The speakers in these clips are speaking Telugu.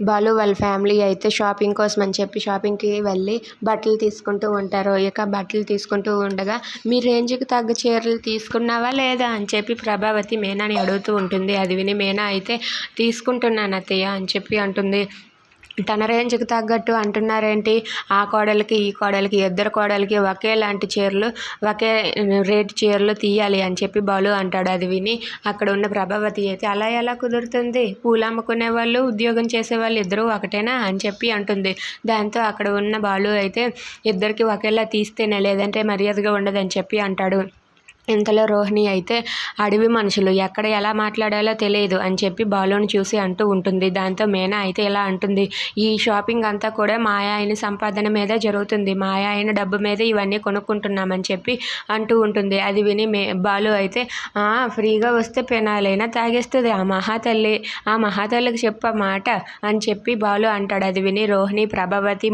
బాలు వాళ్ళ ఫ్యామిలీ అయితే షాపింగ్ కోసం అని చెప్పి షాపింగ్కి వెళ్ళి బట్టలు తీసుకుంటూ ఉంటారు. ఇక బట్టలు తీసుకుంటూ ఉండగా మీ రేంజ్కి తగ్గ చీరలు తీసుకున్నావా లేదా? అని చెప్పి ప్రభావతి మీనాని అడుగుతూ ఉంటుంది. అది విని మీనా? అయితే తీసుకుంటున్నాను అత్తయ్య అని చెప్పి అంటుంది. తన రేంజ్కి తగ్గట్టు అంటున్నారేంటి? ఆ కోడలికి ఈ కోడలికి ఇద్దరు కోడలికి ఒకేలాంటి చీరలు ఒకే రేట్ చీరలు తీయాలి అని చెప్పి బాలు అంటాడు. అది విని అక్కడ ఉన్న ప్రభావతి అయితే అలా ఎలా కుదురుతుంది? పూలు అమ్ముకునే వాళ్ళు ఉద్యోగం చేసే వాళ్ళు ఇద్దరూ ఒకటేనా అని చెప్పి అంటుంది. దాంతో అక్కడ ఉన్న బాలు అయితే ఇద్దరికి ఒకేలా తీస్తేనే లేదంటే మర్యాదగా ఉండదని చెప్పి అంటాడు. ఇంతలో రోహిణి అయితే అడవి మనుషులు ఎక్కడ ఎలా మాట్లాడాలో తెలియదు అని చెప్పి బాలుని చూసి అంటూ ఉంటుంది. దాంతో మేనా అయితే ఇలా అంటుంది. ఈ షాపింగ్ అంతా కూడా మాయా ఆయన సంపాదన మీద జరుగుతుంది. మా ఆయన డబ్బు మీద ఇవన్నీ కొనుక్కుంటున్నామని చెప్పి అంటూ ఉంటుంది. అది విని మే బాలు అయితే ఫ్రీగా వస్తే పెనాలైనా తాగేస్తుంది. ఆ మహాతల్లి ఆ మహాతల్లికి చెప్ప మాట అని చెప్పి బాలు అంటాడు. అది విని రోహిణి ప్రభావతి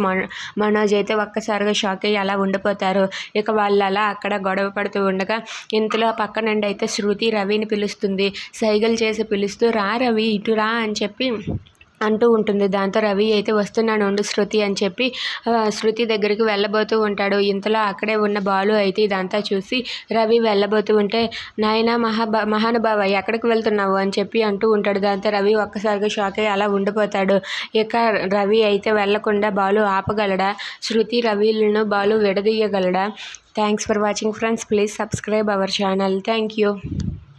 మనోజ్ అయితే ఒక్కసారిగా షాక్ అయ్యి అలా ఉండిపోతారు. ఇక వాళ్ళు అలా అక్కడ గొడవ పడుతూ ఉండగా ఇంతలో పక్క నుండి అయితే శృతి రవిని పిలుస్తుంది. సైగలు చేసి పిలుస్తూ రా రవి ఇటు రా అని చెప్పి అంటూ ఉంటుంది. దాంతో రవి అయితే వస్తున్నాను ఉండు శృతి అని చెప్పి శృతి దగ్గరికి వెళ్ళబోతూ ఉంటాడు. ఇంతలో అక్కడే ఉన్న బాలు అయితే ఇదంతా చూసి రవి వెళ్ళబోతూ ఉంటే నాయన మహాబా మహానుభావ ఎక్కడికి వెళ్తున్నావు? అని చెప్పి అంటూ ఉంటాడు. దాంతో రవి ఒక్కసారిగా షాక్ అయ్యి అలా ఉండిపోతాడు. ఇక రవి అయితే వెళ్ళకుండా బాలు ఆపగలడా? శృతి రవిలను Balu విడదీయగలడా? Thanks for watching friends please subscribe our channel thank you